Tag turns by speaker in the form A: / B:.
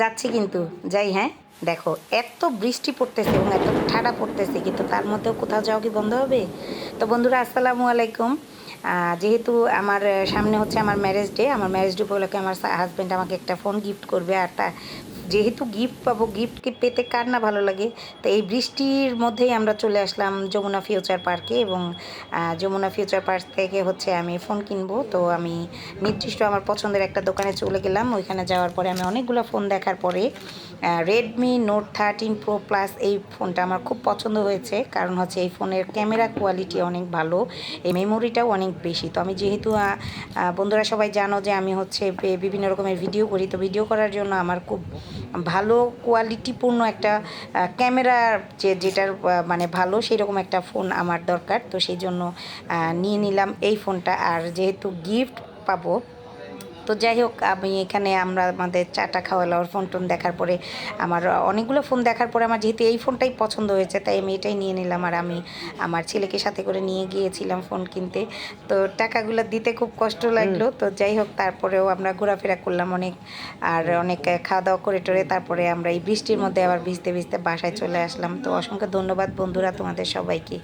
A: যাচ্ছি কিন্তু, যাই হ্যাঁ। দেখো, এত বৃষ্টি পড়তেছে এবং এত ঠাডা পড়তেছে, কিন্তু তার মধ্যেও কোথাও যাওয়া কি বন্ধ হবে? তো বন্ধুরা, আসসালামু আলাইকুম। যেহেতু আমার, সামনে হচ্ছে আমার ম্যারেজ ডে আমার ম্যারেজ ডে উপলক্ষে আমার হাজব্যান্ড আমাকে একটা ফোন গিফট করবে আর তা যেহেতু গিফট পাবো গিফট কি পেতে কার না ভালো লাগে? তো এই বৃষ্টির মধ্যেই আমরা চলে আসলাম যমুনা ফিউচার পার্কে এবং যমুনা ফিউচার পার্ক থেকে হচ্ছে আমি ফোন কিনবো। তো আমি নির্দিষ্ট আমার পছন্দের একটা দোকানে চলে গেলাম। ওইখানে যাওয়ার পরে আমি অনেকগুলো ফোন দেখার পরে Redmi note thirteen pro plus এই ফোনটা আমার খুব পছন্দ হয়েছে। কারণ হচ্ছে এই ফোনের ক্যামেরা কোয়ালিটি অনেক ভালো, এই মেমোরিটাও অনেক বেশি। তো আমি যেহেতু বন্ধুরা সবাই জানো যে আমি হচ্ছে বিভিন্ন রকমের ভিডিও করি। তো ভিডিও করার জন্য আমার খুব ভালো কোয়ালিটিপূর্ণ একটা ক্যামেরা যে যেটার মানে ভালো সেই রকম একটা ফোন আমার দরকার। তো সেই জন্য নিয়ে নিলাম এই ফোনটা। আর যেহেতু গিফট পাবো তো যাই হোক আমি এখানে আমরা আমাদের চাটা খাওয়া লাওয়ার ফোন টোন দেখার পরে আমার অনেকগুলো ফোন দেখার পরে আমার যেহেতু এই ফোনটাই পছন্দ হয়েছে তাই আমি এটাই নিয়ে নিলাম। আর আমি আমার ছেলেকে সাথে করে নিয়ে গিয়েছিলাম ফোন কিনতে। তো টাকাগুলো দিতে খুব কষ্ট লাগল। তো যাই হোক তারপরেও আমরা ঘোরাফেরা করলাম অনেক। আর অনেক খাওয়া দাওয়া করে টোরে তারপরে আমরা এই বৃষ্টির মধ্যে আবার ভিজতে ভিজতে বাসায় চলে আসলাম। তো অসংখ্য ধন্যবাদ বন্ধুরা তোমাদের সবাইকে।